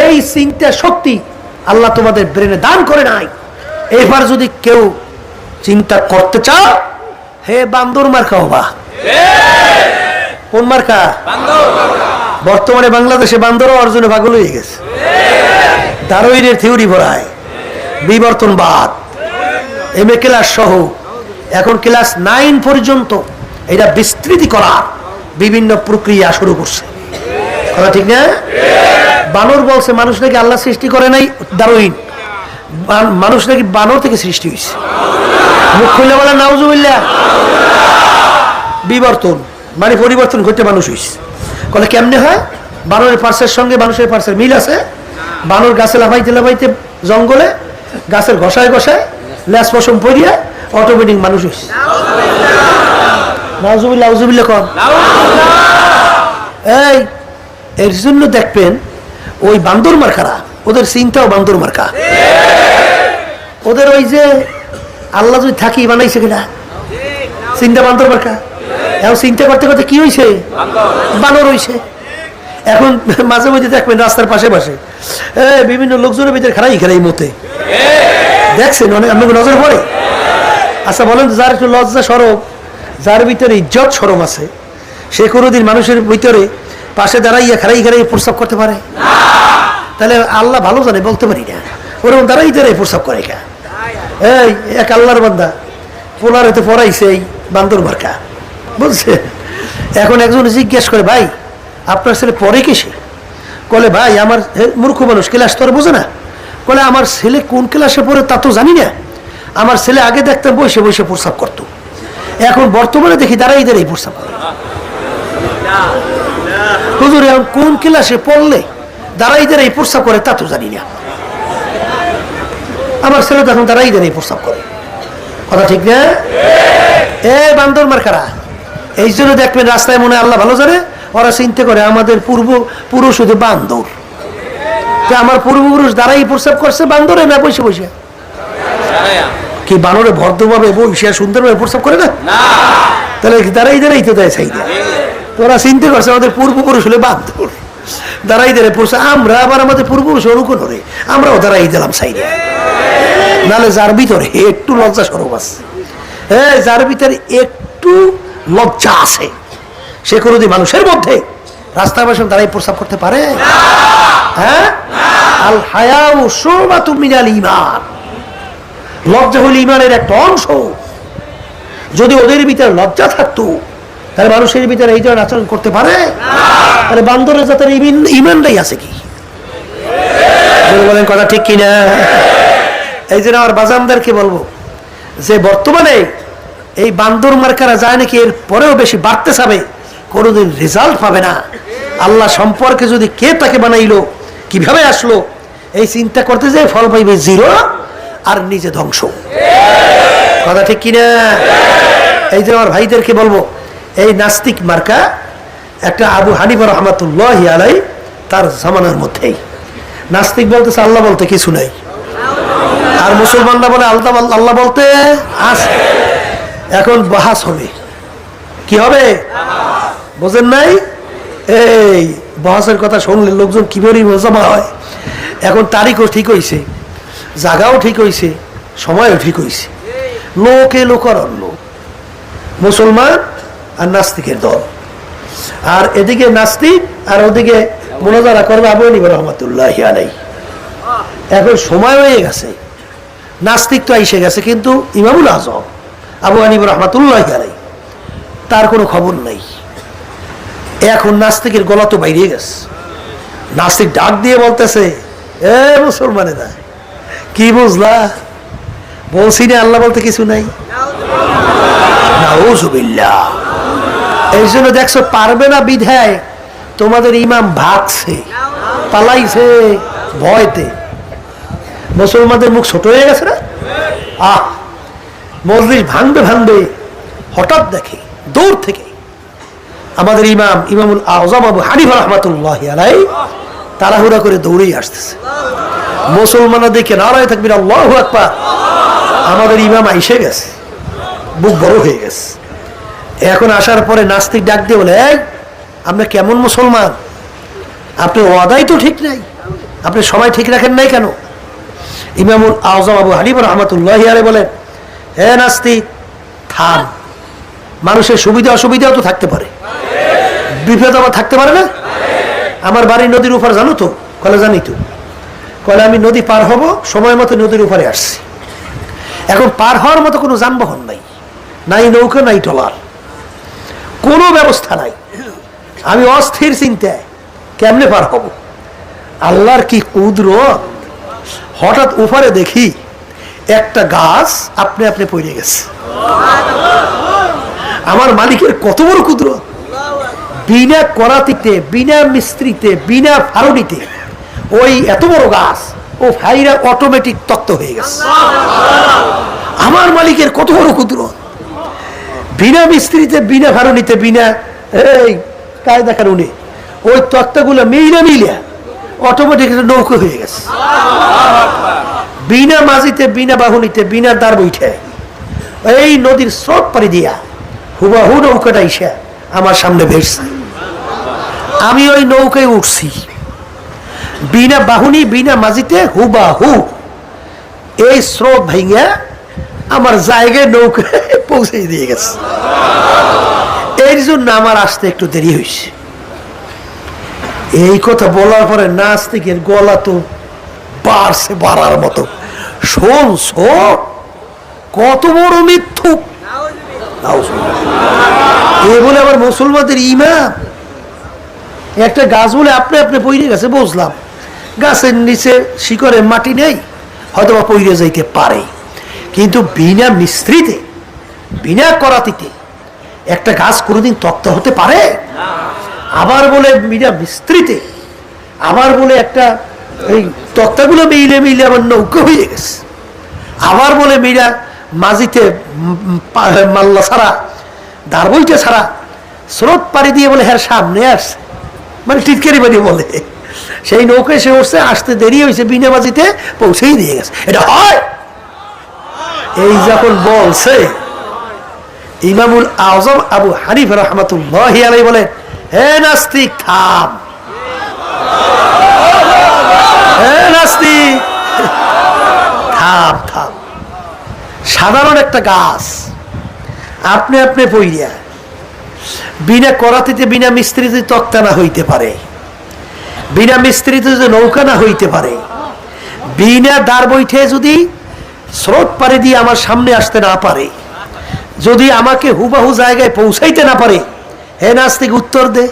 এই চিন্তা শক্তি আল্লাহ তোমাদের ব্রেনে দান করে নাই। এবার যদি কেউ চিন্তা করতে চাও হে বান্দর মার্কা হবা কোন মার্কা? বর্তমানে বাংলাদেশে বান্দরও অর্জনে পাগল হয়ে গেছে। দারোইনের থিওরি পড়ায়, বিবর্তনবাদ। এম এ ক্লাস সহ, এখন ক্লাস নাইন পর্যন্ত এটা বিস্তৃতি করা বিভিন্ন প্রক্রিয়া শুরু করছে। কথা ঠিক না? বানর বলছে মানুষ নাকি আল্লাহ সৃষ্টি করে নাই? দারুইন। মানুষ নাকি বানর থেকে সৃষ্টি হয়েছে মুখ খুললে বলে নাউজুবিল্লা বিবর্তন মানে পরিবর্তন ঘটে মানুষ হইছে। কলে কেমনে হয়? বানরের পার্সের সঙ্গে মানুষের পার্সের মিল আছে। বানর গাছে লাফাইতে লাফাইতে জঙ্গলে গাছের ঘষায় ঘষায় ল্যাস পশম পরিয়ে অটোমেটিক মানুষ হইছে। নাউজুবিল্লা নাউজুবিল্লা কন। এই এর জন্য দেখবেন ওই বান্দর মার্কারা, ওদের চিন্তাও বান্দর মার্কা। ওদের ওই যে আল্লাহ যদি থাকি বানাইছে কিনা? চিন্তা বান্দর মার্কা। এখন চিন্তা করতে করতে কি হয়েছে বানর হয়েছে এখন মাঝে মাঝে দেখবেন রাস্তার পাশে পাশে বিভিন্ন লোকজনের ভিতরে খারাই খারাই মতে দেখছেন অনেক আপনাকে নজর পড়ে? আচ্ছা বলেন যার একটু লজ্জা সরব যার ভিতরে ইজ্জত সরম আছে, সে কোনোদিন মানুষের ভিতরে পাশে দাঁড়াইয়া খারাই খারাই প্রস্তাব করতে পারে? তাহলে আল্লাহ ভালো জানে, বলতে পারি না। ওরকম দাঁড়াই দাঁড়াই প্রস্তাব করে কা এই, এক আল্লাহর বান্দা, পোলার হতে পড়াইছে এই বান্দর মার্কা। বুঝছে এখন একজন জিজ্ঞেস করে, ভাই, আপনার ছেলে পড়ে কিসে কলে, ভাই, আমার মূর্খ মানুষ, ক্লাস তো আর বোঝে না। কলে, আমার ছেলে কোন ক্লাসে পড়ে তা তো জানি না। আমার ছেলে আগে দেখতাম বসে বসে প্রস্রাব করতো। এখন বর্তমানে দেখি দাঁড়াই দাঁড়াই প্রস্রাব করে। হুজুর, এখন কোন ক্লাসে পড়লে দাঁড়াই এই প্রস্রাব করে তা তো জানি না। আমার ছেলে তো এখন দাঁড়াই দাঁড়াই প্রস্রাব করে। কথা ঠিক না? এ বান্দর মার্কারা এই জন্য দেখবেন রাস্তায় মনে হয় আল্লাহ ভালো জানে ওরা চিন্তা করে আমাদের পূর্ব পুরুষ শুধু বান্দর। তো আমার পূর্বপুরুষ দাঁড়াই প্রস্রাব করছে বান্দরে না বসে বসে? কি বানরে ভদ্রভাবে বসে সুন্দরভাবে প্রস্রাব করে না? তাহলে দাঁড়াই দাঁড়াই তো দেয় চাই তোরা চিন্তা করছে আমাদের পূর্বপুরুষ হলে বান্দর। দাঁড়াই দাঁড়াই পড়ছে আমরা আবার আমাদের পূর্বপুরুষ অনুকূল হরে আমরাও দাঁড়াই দিলাম সাইডে। নাহলে যার ভিতরে একটু লজ্জা সরব আছে। হ্যাঁ যার ভিতরে একটু লজ্জা আছে সে কোনোদিন মানুষের মধ্যে রাস্তায় বসে দাঁড়াই প্রস্তাব করতে পারে? হ্যাঁ? আল হায়াউ শোবাতু মিনাল ইমান লজ্জা হল ইমানের একটা অংশ। যদি ওদের ভিতরে লজ্জা থাকতো তাহলে মানুষের ভিতরে এই ধরনের আচরণ করতে পারে? তাহলে বান্দরের জাতের ইমিন- ইমানটাই আছে কি? বলেন কথা ঠিক কিনা? এই জন্য আমার বাজানদারকে বলব, যে বর্তমানে এই বান্দর মার্কারা যায় নাকি এর পরেও বেশি বাড়তে যাবে, কোনোদিন রেজাল্ট পাবে না। আল্লাহ সম্পর্কে যদি কে তাকে বানাইলো, কীভাবে আসলো, এই চিন্তা করতে যে ফল পাইবে জিরো আর নিজে ধ্বংস। কথা ঠিক কিনা? এই যে আমার ভাইদেরকে বলব এই নাস্তিক মার্কা একটা আবু হানিফা রহমাতুল্লাহ আলাই তার জামানার মধ্যেই। নাস্তিক বলতেছে আল্লাহ বলতে কিছু নাই। আর মুসলমানরা বলে আল্লাহ আল্লাহ বলতে আছে এখন বাহাস হবে। কি হবে? বোঝেন নাই? এই বহাসের কথা শুনলে লোকজন কীভাবে জমা হয়। এখন তারিখও ঠিক হয়েছে জায়গাও ঠিক হয়েছে সময়ও ঠিক হয়েছে লোকে লোকরণ্য মুসলমান আর নাস্তিকের দল। আর এদিকে নাস্তিক, আর ওদিকে মোনাজারা করবে আবু হানিফা রহমতুল্লাহ আলাই এখন সময় হয়ে গেছে। নাস্তিক তো এসে গেছে, কিন্তু ইমামুল আজম, আবু হানিফ রহমাতুল্লাহ আলাই তার কোনো খবর নাই। এখন নাস্তিকের গলা তো বাইরে গেছে। নাস্তিক ডাক দিয়ে বলতেছে, এ মুসলমানেরা, কি বুঝলা? বলছি না, আল্লাহ বলতে কিছু নাই? নাউজুবিল্লাহ। এই জন্য দেখছ, পারবে না বিধায় তোমাদের ইমাম ভাগছে, পালাইছে ভয়তে। মুসলমানদের মুখ ছোট হয়ে গেছে না? আহ মসজিদ ভাঙবে ভাঙবে হঠাৎ দেখে, দূর থেকে আমাদের ইমাম ইমামুল আজম আবু হানিফা রহমাতুল্লাহ আলাই তাড়াহুড়া করে দৌড়েই আসতেছে। মুসলমানরা দেখে নারায় থাকবেন আল্লাহ আকবার। আমাদের ইমাম আইসে গেছে বুক বড় হয়ে গেছে। এখন আসার পরে নাস্তিক ডাক দিয়ে বলে, এই আমরা কেমন মুসলমান? আপনার ওয়াদাই তো ঠিক নাই। আপনি সময় ঠিক রাখেন নাই কেন? ইমামুল আজম আবু হানিফ রহমতুল্লাহ আরে বলেন হে নাস্তিক, থাম। মানুষের সুবিধা অসুবিধাও তো থাকতে পারে। বিপদ আবার থাকতে পারে না। আমার বাড়ি নদীর উপর, জানো তো? কলে জানি তো? কলে আমি নদী পার হব, সময় মতো নদীর উপরে আসছি। এখন পার হওয়ার মতো কোনো যানবাহন নাই। নাই নৌকা, নাই টলার। কোনো ব্যবস্থা নাই। আমি অস্থির চিন্তায় কেমনে পার হব? আল্লাহর কি কুদরত? হঠাৎ উপরে দেখি একটা গাছ আপনি আপনি পড়ে গেছে। আমার মালিকের কত বড় কুদরত। বিনা করাতিতে, বিনা মিস্ত্রিতে, বিনা ফারুনিতে ওই এত বড় গাছ ও ভাইরা অটোমেটিক তত্ত্ব হয়ে গেছে। আমার মালিকের কত বড় কুদরত। বিনা মিস্ত্রিতে, বিনা ফারুনিতে বিনা, এই, কায়দা কারণে ওই তত্ত্বগুলো মিলে মিলে অটোমেটিক নৌকো হয়ে গেছে। বিনা মাঝিতে, বিনা বাহুনিতে, বিনা দার বইঠে এই নদীর স্রোত পাড়ি দিয়া হুবাহু নৌকাটা ইসা আমার সামনে ভেসছে আমি ওই নৌকায় উঠছি। বিনা বাহুনি, বিনা মাঝিতে হুবাহু, এই স্রোত ভেঙে আমার জায়গায় নৌকায় পৌঁছে দিয়ে গেছে। এর জন্য আমার আসতে একটু দেরি হয়েছে। এই কথা বলার পরে নাস্তিকের গলা তো বাড়ছে বাড়ার মতো। শোন শোন, কত বড় মিথ্যু। এ বলে আবার মুসলমানদের ইমাম একটা গাছ বলে আপনি আপনি পইরে গেছে, বুঝলাম। গাছের নিচে শিকড়ে মাটি নেই হয়তো বা পইরে যাইতে পারে। কিন্তু বিনা মিস্ত্রিতে, বিনা করাতিতে একটা গাছ কোনোদিন তক্ত হতে পারে? আবার বলে বিনা মিস্ত্রিতে, আবার বলে একটা এই তক্তাগুলো মিলে মিলে আমার নৌকা হয়ে গেছে। আবার বলে মীরা মাঝিতে মাল্লা ছাড়া, দারবইটা ছাড়া স্রোত পাড়ি দিয়ে বলে হ্যাঁ সামনে আসছে। মানে টিটকারি বাড়ি বলে। সেই নৌকায় সে উঠছে, আসতে দেরি হয়েছে, বিনা মাঝিতে পৌঁছেই দিয়ে গেছে। এটা হয়! এই যখন বলছে, ইমামুল আজম আবু হানিফ রহমতুল্লাহ বলে, হে নাস্তিক, থাম। হে নাস্তিক, থাম থাম। সাধারণ একটা গাছ, আপনি আপনি পইরিয়া বিনা করাতিতে, বিনা মিস্ত্রিতে তক্তা না হইতে পারে। বিনা মিস্ত্রিতে যদি নৌকা না হইতে পারে, বিনা দার বৈঠে যদি স্রোত পারে দিয়ে আমার সামনে আসতে না পারে। যদি আমাকে হুবাহু জায়গায় পৌঁছাইতে না পারে, হে নাস্তিক, উত্তর দে।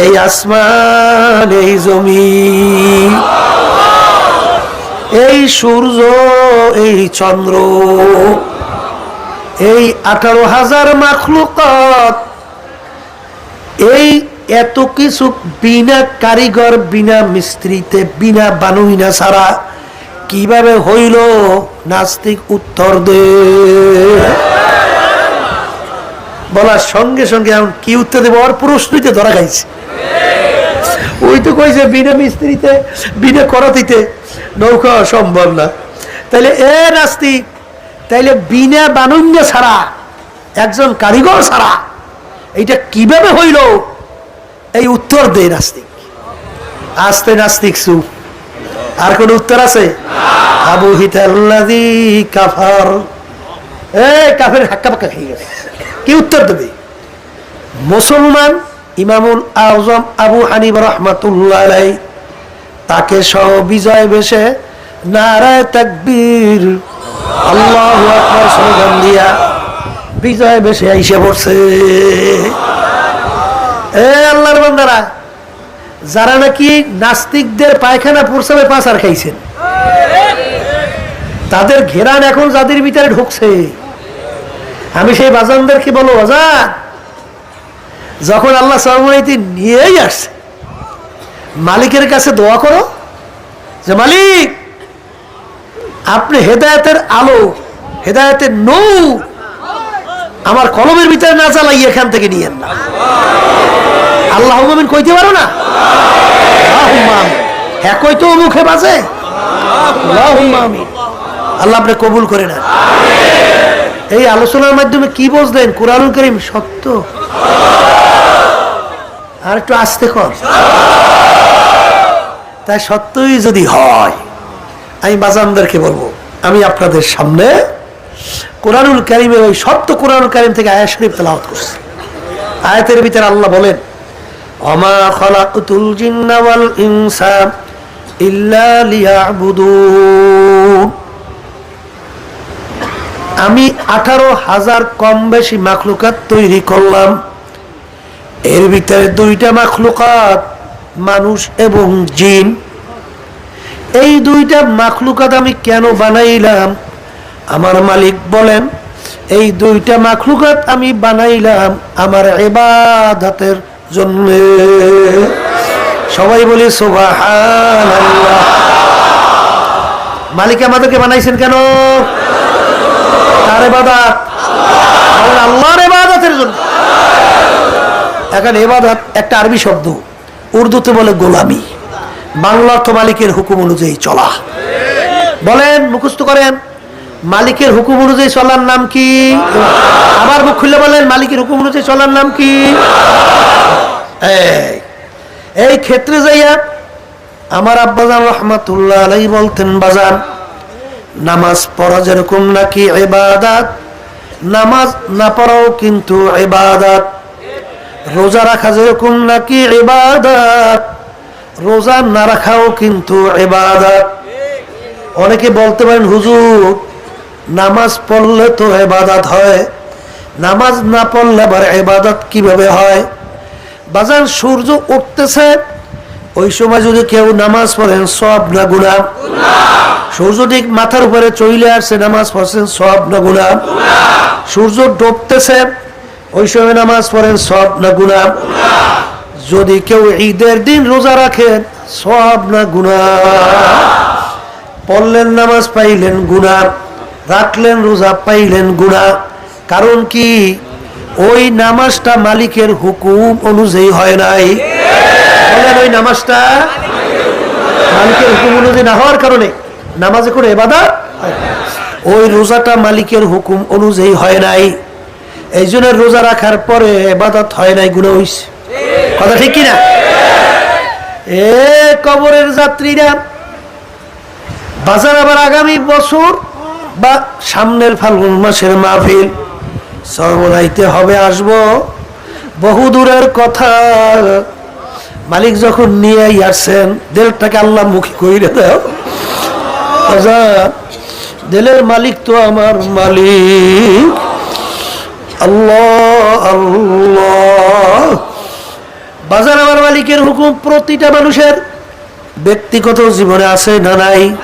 এই আসমান, এই জমিন, এই সূর্য, এই চন্দ্র, এই আঠারো হাজার মাখলুকত, এই এত কিছু বিনা কারিগর, বিনা মিস্ত্রিতে, বিনা বানুইনা ছাড়া কীভাবে হইল নাস্তিক উত্তর দে? বলার সঙ্গে সঙ্গে এখন কি উত্তর দেবো? আর প্রশ্নইতে ধরা খাইছে। ওই তো কইছে, বিনা মিস্ত্রিতে, বিনা করাতিতে নৌকা সম্ভব না। তাইলে এ নাস্তিক, তাইলে বিনা বানুন্য ছাড়া, একজন কারিগর ছাড়া এইটা কীভাবে হইল? এই উত্তর দে নাস্তিক। আস্তে নাস্তিক সুপ আর কোন উত্তর আছে? আবু হিতাল্লাদি কাফার। এ, কাফের হাক্কা পাক্কা খেয়ে গেছে। কি উত্তর দেবে? মুসলমান ইমামুল আজম আবু হানিব রহমাতুল্লাহ তাকে সহ বিজয় বেশে নারায় তাকবীর। আল্লাহু স্লোগান দিয়া বিজয় বেশে আইসে পড়ছে। এ, আল্লাহর বান্দারা যারা নাকি নাস্তিকদের পায়খানা প্রসাবে পাচার খাইছেন। তাদের ঘেরান এখন যাদের ভিতরে ঢুকছে। আমি সেই বাজানদেরকে বলো বাজান, যখন আল্লাহ সরমাইতি নিয়েই আসছে, মালিকের কাছে দোয়া করো যে, মালিক, আপনি হেদায়তের আলো, হেদায়তের নৌ আমার কলমের ভিতরে না চালাই এখান থেকে নিয়েন না। আল্লাহ মামিন কইতে পারো না? আমিন। হ্যাঁ কইতো মুখে বাজে। আল্লাহ আপনি কবুল করে নেন। এই আলোচনার মাধ্যমে কি বুঝলেন? কোরআনুল করিম সত্য? আর একটু আসতে কর। তাই সত্যই যদি হয়, আমি বাজানদেরকে বলব, আমি আপনাদের সামনে কোরআনুল কারিমের ওই সত্য কোরআনুল কারিম থেকে আয়া শরীফ তেলাওয়াত করছি। আয়াতের ভিতরে আল্লাহ বলেন আমি আঠারো হাজার কম বেশি মাখলুকাত তৈরি করলাম। এর ভিতরে দুইটা মাখলুকাত, মানুষ এবং জিন। এই দুইটা মাখলুকাত আমি কেন বানাইলাম? আমার মালিক বলেন, এই দুইটা মাখলুকাত আমি বানাইলাম আমার এবাদাতের জন্য সবাই বলি মালিক আমাদেরকে বানাইছেন কেন? কার এবাদাত আল্লাহর এবাদাতের জন্য। এখন এবাদাত একটা আরবি শব্দ, উর্দুতে বলে গোলামি। বাংলা অর্থ মালিকের হুকুম অনুযায়ী চলা। বলেন, মুখস্থ করেন, মালিকের হুকুম অনুযায়ী চলার নাম কি? আবার মুখ খুলে বলেন, মালিকের হুকুম অনুযায়ী চলার নাম কি? এই ক্ষেত্রে যাইয়া আমার আব্বাজান রহমাতুল্লাহ আলাই বলতেন, বাজান, নামাজ পড়া যেরকম নাকি এবাদাত নামাজ না পড়াও কিন্তু এবাদাত রোজা রাখা যেরকম নাকি এবাদাত রোজা না রাখাও কিন্তু এবাদাত অনেকে বলতে পারেন, হুজুর, নামাজ পড়লে তো এবাদাত হয়, নামাজ না পড়লে আবার এবাদাত কীভাবে হয়? বাজার সূর্য উঠতেছে, ওই সময় যদি কেউ নামাজ পড়েন, সব না গুণা সূর্য ঠিক মাথার উপরে চইলে আসছে, নামাজ পড়ছেন, সব না গুণা সূর্য ডুবতেছে, ওই সময় নামাজ পড়েন, সব না গুণা যদি কেউ ঈদের দিন রোজা রাখেন, সব না গুণা পড়লেন নামাজ, পাইলেন গুণা রাখলেন রোজা, পাইলেন গুণা কারণ কি? ওই নামাজটা মালিকের হুকুম অনুযায়ী হয় নাই। ওই নামাজটা মালিকের হুকুম অনুযায়ী না হওয়ার কারণে নামাজে কোনো এবাদা ওই রোজাটা মালিকের হুকুম অনুযায়ী হয় নাই। এই জন্য রোজা রাখার পরে এবাদত হয় নাই গুণা হইছে। কথা ঠিক কিনা? এ কবরের যাত্রীরা বাজার আবার আগামী বছর বা সামনের ফাল্গুন মাসের মাহফিল সর্বদাইতে হবে আসব। বহু দূরের কথা। মালিক যখন নিয়ে আসছেন, দিলটাকে আল্লাহ মুখী কইরে দাও। মালিক তো আমার মালিক। আল্লাহ আল্লাহ। বাজার আমার মালিকের হুকুম প্রতিটা মানুষের ব্যক্তিগত জীবনে আছে না নাই?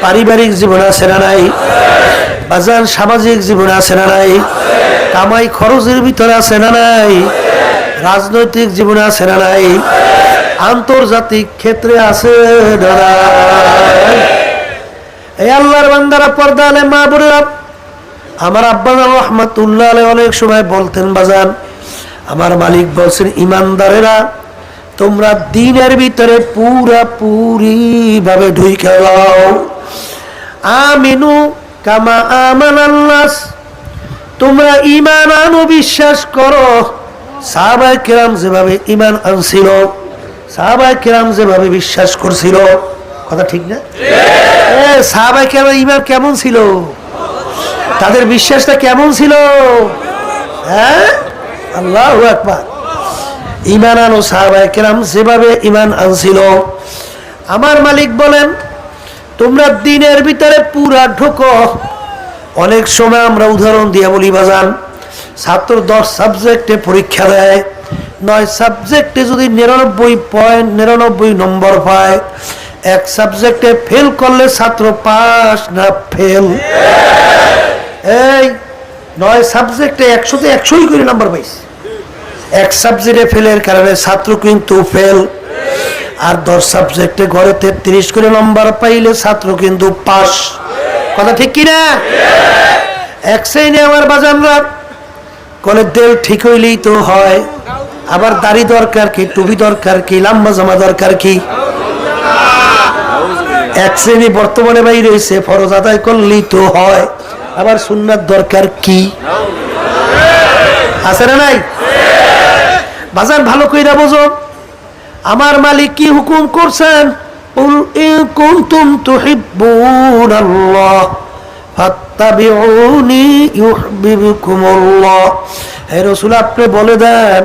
পারিবারিক জীবনে আছে না নাই? বাজার সামাজিক জীবনে আছে না নাই? কামাই খরচের ভিতরে আছে না নাই? রাজনৈতিক জীবনে আছে না নাই? আন্তর্জাতিক ক্ষেত্রে আছে না নাই? এই আল্লাহর বান্দারা পর্দা আলে মা বোনেরা আমার আব্বা রহমাতুল্লাহ আলাই অনেক সময় বলতেন, বাজান, আমার মালিক বলছেন, ইমানদারেরা, তোমরা দিনের ভিতরে পুরা পুরি ভাবে ঢুইকে যাও আমিনু কামা আমান আল্লাহ তোমরা ইমান আনো, বিশ্বাস করো। সাহাবাই কেরাম যেভাবে ইমান আনছিল সাহাবাই কেরাম যেভাবে বিশ্বাস করছিল, কথা ঠিক না? সাহাবাই কেরাম ইমান কেমন ছিল? তাদের বিশ্বাসটা কেমন ছিল? হ্যাঁ? আল্লাহ একবার ইমান আনো সাহাবাই কেরাম যেভাবে ইমান আনছিল। আমার মালিক বলেন, তোমরা দিনের ভিতরে পুরা ঢোকো অনেক সময় আমরা উদাহরণ দিয়ে বলি, বাজান, ছাত্র দশ সাবজেক্টে পরীক্ষা দেয়, নয় সাবজেক্টে যদি নিরানব্বই পয়েন্ট নিরানব্বই নম্বর পায়, এক সাবজেক্টে ফেল করলে ছাত্র পাস না ফেল এই, নয় সাবজেক্টে একশোতে একশোই করে নাম্বার পাইছে। এক সাবজেক্টে ফেলের কারণে ছাত্র কিন্তু ফেল আর দশ সাবজেক্টে ঘরে তেত্রিশ করে নম্বর পাইলে ছাত্র কিন্তু পাস। কথা ঠিক কিনা? এক শ্রেণি আমার বাজানরা কলে দেল ঠিক হইলেই তো হয়। আবার দাড়ি দরকার কি, টুপি দরকার কি, লাম্বা জামা দরকার কি? এক শ্রেণি বর্তমানে বাই রয়েছে ফরজ আদায় করলেই তো হয়। আবার সুন্নার দরকার কি? আছে না নাই? বাজার ভালো কইরা বোঝো, আমার মালিক কি হুকুম করছেন? قل إن كنتم تحبون الله فاتبعوني يحببكم الله হে রসুল আপনি বলে দেন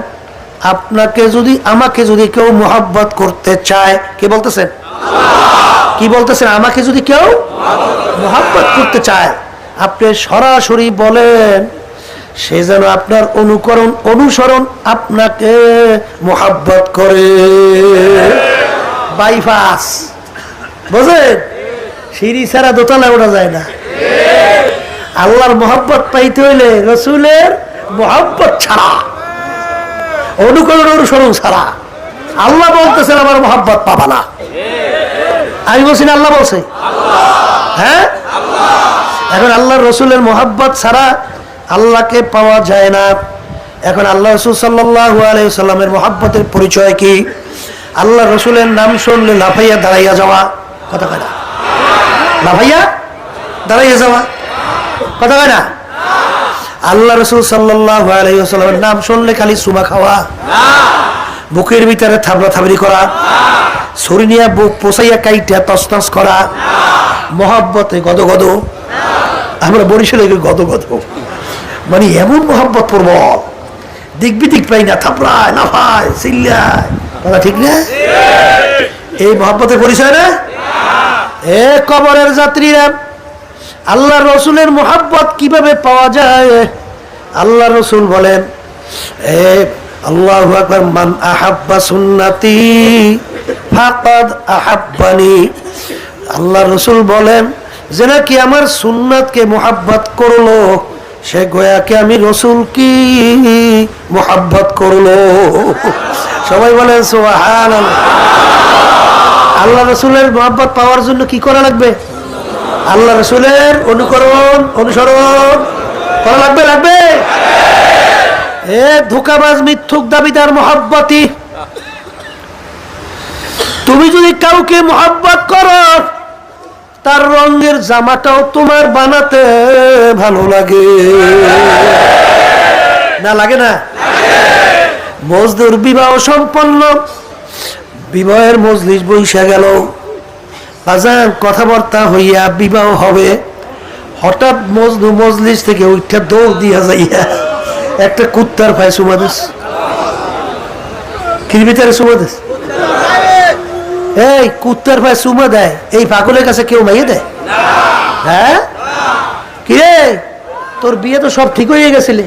আপনাকে যদি আমাকে যদি কেউ মোহাব্বত করতে চায় কে বলতেছেন কি বলতেছেন আমাকে যদি কেউ মোহাব্বত করতে চায় আপনি সরাসরি বলেন সে যেন আপনার অনুকরণ অনুসরণ আপনাকে মোহাব্বত করে বাইপাস। বুঝলেন? সিঁড়ি ছাড়া দোতলায় ওঠা যায় না। আল্লাহর মোহাব্বত পাইতে হইলে রসুলের মোহাব্বত ছাড়া অনুকরণ অনুসরণ ছাড়া। আল্লাহ বলতেছেন, আমার মোহাব্বত পাবা না। আমি বলছি, না, আল্লাহ বলছে। হ্যাঁ? এখন আল্লাহ রসুলের মোহাব্বত ছাড়া আল্লাহকে পাওয়া যায় না। এখন আল্লাহ রসুল সাল্লাহ আলাইসাল্লামের মোহাব্বতের পরিচয় কি? আল্লাহ রসুলের নাম শুনলে লাফাইয়া দাঁড়াইয়া যাওয়া। কথা কয় না? লাফাইয়া দাঁড়াইয়া যাওয়া। কথা কয় না? আল্লাহ রসুল সাল্লাহ আলাইসাল্লামের নাম শুনলে খালি সুমা খাওয়া। বুকের ভিতরে থাবড়া থাবড়ি করা। ছড়ি নিয়ে বুক পোষাইয়া কাইটা তসতস করা। মহাব্বতে গদ গদ। আমরা বরিশালে গদ গদ। মানে এমন মহাব্বত পড়ব দিক পাই না, থাপড়ায় ভাই চিল্লায়। কথা ঠিক না? এই মহাব্বতের পরিচয় না? এ কবরের যাত্রীরা আল্লাহ রসুলের মোহাব্বত কীভাবে পাওয়া যায়? আল্লাহ রসুল বলেন, এ আল্লাহ আকবার, মান আহাব্বা সুন্নাতি ফাকাদ আহাব্বানি। আল্লাহ রসুল বলেন, যে নাকি আমার সুন্নাতকে মোহাব্বত করল সে গোয়াকে আমি রসুল কি মোহাব্বত করল? সবাই সোহান আল্লাহ রসুলের মোহাব্বত পাওয়ার জন্য কি করা লাগবে? আল্লাহ রসুলের অনুকরণ, অনুসরণ করা লাগবে লাগবে? এ ধোকাবাজ, মিথ্যুক, দাবিদার, মোহাব্বতি। তুমি যদি কাউকে মোহাব্বত করো তার রঙের জামাটাও তোমার বানাতে ভালো লাগে। না লাগে না? মজদুর বিবাহ সম্পন্ন, বিবাহের মজলিস বৈশা গেল। বাজার কথাবার্তা হইয়া বিবাহ হবে। হঠাৎ মজদু মজলিস থেকে ওইটা দৌড় দিয়া যাইয়া একটা কুত্তার ভাই সুমাদেশ কিরবিতারে সুমাদেশ এই কুত্তার ভাই সুমা দেয়। এই পাগলের কাছে কেউ মাইয়ে দেয়? হ্যাঁ? কিরে? তোর বিয়ে তো সব ঠিক হয়ে গেছিলে।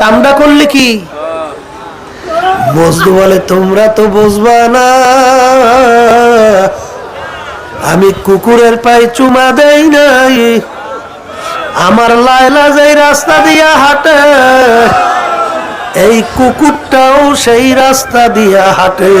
কামটা করলে কি? বসবো বলে তোমরা তো বুঝবা না। আমি কুকুরের পায়ে চুমা দেই নাই। আমার লাইলা যেই রাস্তা দিয়া হাঁটে এই কুকুরটাও সেই রাস্তা দিয়া হাঁটে।